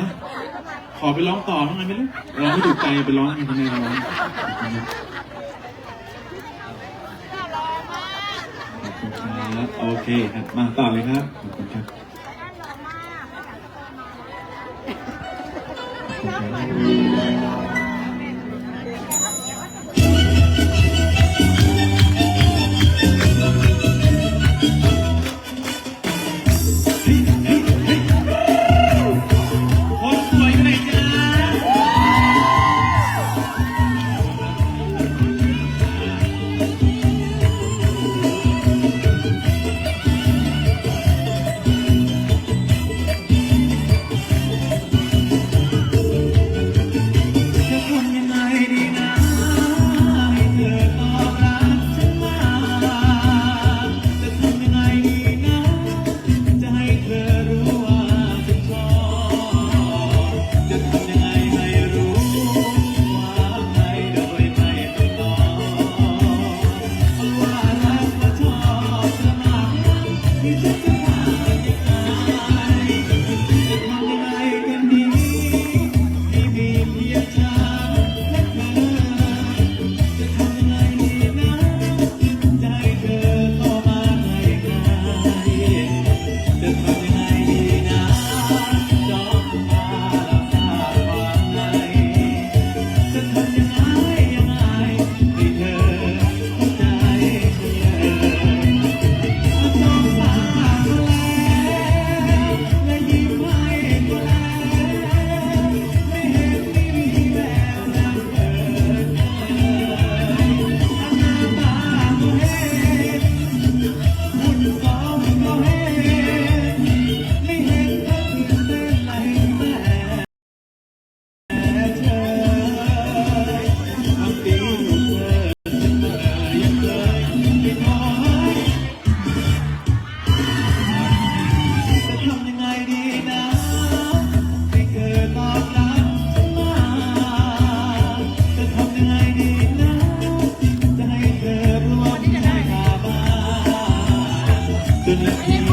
ะขอไปร้องต่อทำไมไม่รู้ร้องไม่ถูกใจไปร้องยังไงทำไมร้องโอเคครับมาต่อเลยครับขอบคุณครับขอบคุณครับ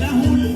ለሁሉ